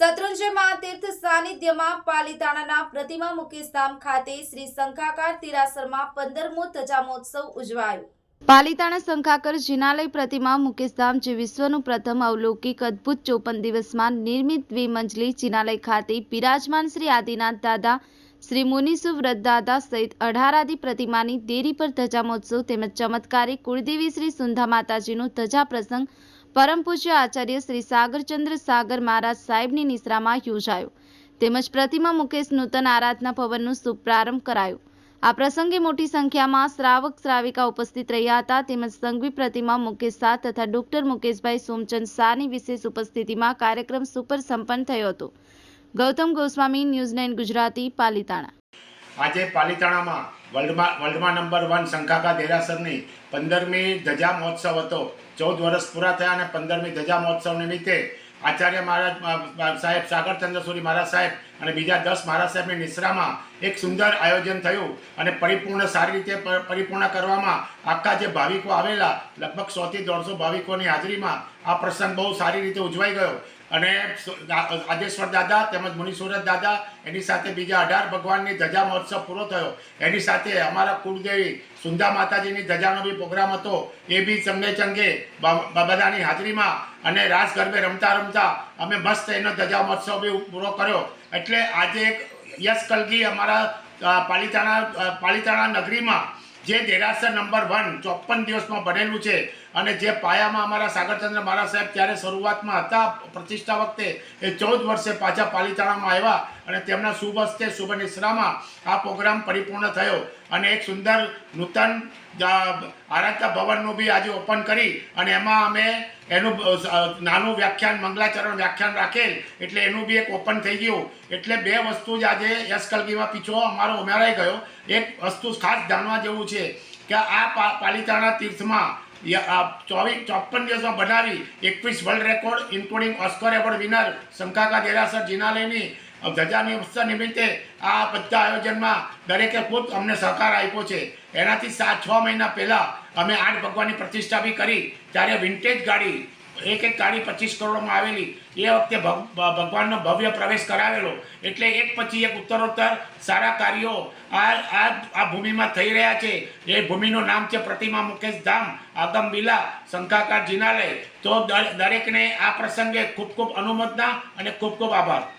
શત્રુંજય તીર્થ સાનિધ્યમાં પાલીતાણાના પ્રતિમા મુકેશધામ ખાતે શ્રી શંખાકાર તિરાસરમાં બિરાજમાન શ્રી આદિનાથ દાદા, શ્રી મુનિસુ વ્રત દાદા સહિત અઢાર આદિ પ્રતિમાની દેરી પર ધજામહોત્સવ તેમજ ચમત્કારી કુળદેવી શ્રી સુંધા માતાજીનું ધજા પ્રસંગ પરમ પૂજ્ય આચાર્ય શ્રી સાગરચંદ્ર સાગર મહારાજ સાહેબની નિશ્રામાં યોજાયો. તેમજ પ્રતિમા મુકેશ નૂતન આરાધના ભવનનું શુભ કરાયો. આ પ્રસંગે મોટી સંખ્યામાં શ્રાવક શ્રાવિકા ઉપસ્થિત રહ્યા હતા. તેમજ સંઘવી પ્રતિમા મુકેશ શાહ તથા ડોક્ટર મુકેશભાઈ સોમચંદ શાહની વિશેષ ઉપસ્થિતિમાં કાર્યક્રમ સુપર સંપન્ન થયો હતો. Gautam Goswami, news nine Gujarati, Palitana. આજે પાલિતાણામાં વર્લ્ડમાં વર્લ્ડમાં નંબર વન શંખાકા દેરાસરની પંદરમી ધજા મહોત્સવ હતો. ચૌદ વર્ષ પૂરા થયા અને પંદરમી ધજા મહોત્સવ નિમિત્તે આચાર્ય મહારાજ સાહેબ સાગરચંદ્ર સૂરી, મહારાજ સાહેબ અને બીજા દસ મહારાજ સાહેબની નિશ્રામાં એક સુંદર આયોજન થયું અને પરિપૂર્ણ સારી રીતે પરિપૂર્ણ કરવામાં આખા જે ભાવિકો આવેલા, લગભગ સોથી દોઢસો ભાવિકોની હાજરીમાં આ પ્રસંગ બહુ સારી રીતે ઉજવાઈ ગયો. અને રાજેશ્વર દાદા તેમજ મુનિસુરત દાદા, એની સાથે બીજા અઢાર ભગવાનની ધજા મહોત્સવ પૂરો થયો. એની સાથે અમારા કુળદેવી સુંદા માતાજીની ધજાનો બી પ્રોગ્રામ હતો. એ બી ચંગે ચંગે બધાની હાજરીમાં અને રાસ ગરબે રમતા રમતા અમે મસ્ત એનો ધજા મહોત્સવ બી પૂરો કર્યો. એટલે આજે એક યશ કલગી અમારા પાલિતાણા પાલિતાણા નગરીમાં જે દેરાસર નંબર વન ચોપન દિવસમાં બનેલું છે અને જે પાયામાં અમારા સાગરચંદ્ર મહારાજ સાહેબ ત્યારે શરૂઆતમાં હતા પ્રતિષ્ઠા વખતે, એ ચૌદ વર્ષે પાછા પાલિતાણામાં આવ્યા અને તેમના શુભ હસ્તે, શુભ નિશ્રામાં આ પ્રોગ્રામ પરિપૂર્ણ થયો અને એક સુંદર નૂતન આરાધના ભવનનું બી આજે ઓપન કરી અને એમાં અમે એનું નાનું વ્યાખ્યાન મંગલાચરણ વ્યાખ્યાન રાખેલ, એટલે એનું બી એક ઓપન થઈ ગયું. એટલે બે વસ્તુ જ આજે યશ કલગીમાં પીછો અમારો ઉમેરાઈ ગયો. એક વસ્તુ ખાસ જાણવા જેવું છે કે આ પાલિતાણા તીર્થમાં ચોવીસ ચોપન દિવસમાં બનાવી એકવીસ world record including Oscar award winner શંકાકા દેરાસર, જિનાલયની ધજાની ઉત્સવ નિમિત્તે આ બધા આયોજનમાં દરેકે ખૂબ અમને સહકાર આપ્યો છે. એનાથી સાત છ મહિના પહેલાં અમે આઠ ભગવાનની પ્રતિષ્ઠા બી કરી. ત્યારે વિન્ટેજ ગાડી, એક એક ગાડી પચીસ કરોડમાં આવેલી. એ વખતે ભગ- ભગવાનનો ભવ્ય પ્રવેશ કરાવેલો. એટલે એક પછી એક ઉત્તરોત્તર સારા કાર્યો આ આ આ ભૂમિમાં થઈ રહ્યા છે. એ ભૂમિનું નામ છે પ્રતિમા મુકેશ ધામ, આગમ બિલા શંકાકાર જિનાલય. તો દર- દરેકને આ પ્રસંગે ખૂબ ખૂબ અનુમોદના અને ખૂબ ખૂબ આભાર.